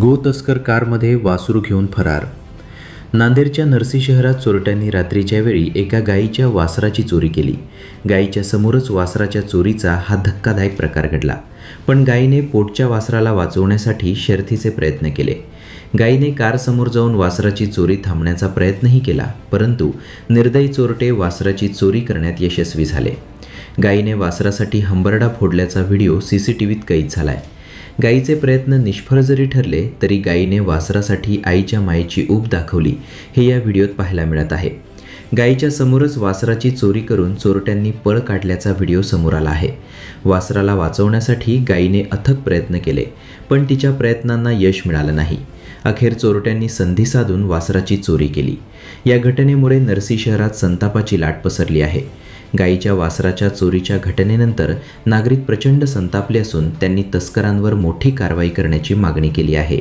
गो तस्कर कारमध्ये वासरू घेऊन फरार. नांदेडच्या नरसी शहरात चोरट्यांनी रात्रीच्या वेळी एका गायीच्या वासराची चोरी केली. गायीच्या समोरच वासराच्या चोरीचा हा धक्कादायक प्रकार घडला. पण गायीने पोटच्या वासराला वाचवण्यासाठी शर्थीचे प्रयत्न केले. गायीने कारसमोर जाऊन वासराची चोरी थांबण्याचा प्रयत्नही केला परंतु निर्दयी चोरटे वासराची चोरी करण्यात यशस्वी झाले. गायीने वासरासाठी हंबरडा फोडल्याचा व्हिडिओ सी सी टी व्हीत कैद झालाय. गायीचे प्रयत्न निष्फळ जरी ठरले तरी गायीने वासरासाठी आईच्या मायेची ऊब दाखवली हे या व्हिडिओत पाहायला मिळत आहे. गायीच्या समोरच वासराची चोरी करून चोरट्यांनी पळ काढल्याचा व्हिडिओ समोर आला आहे. वासराला वाचवण्यासाठी गायीने अथक प्रयत्न केले पण तिच्या प्रयत्नांना यश मिळालं नाही. अखेर चोरट्यांनी संधी साधून वासराची चोरी केली. या घटनेमुळे नरसी शहरात संतापाची लाट पसरली आहे. गायीच्या वासराच्या चोरीच्या घटनेनंतर नागरिक प्रचंड संतापले असून त्यांनी तस्करांवर मोठी कारवाई करण्याची मागणी केली आहे.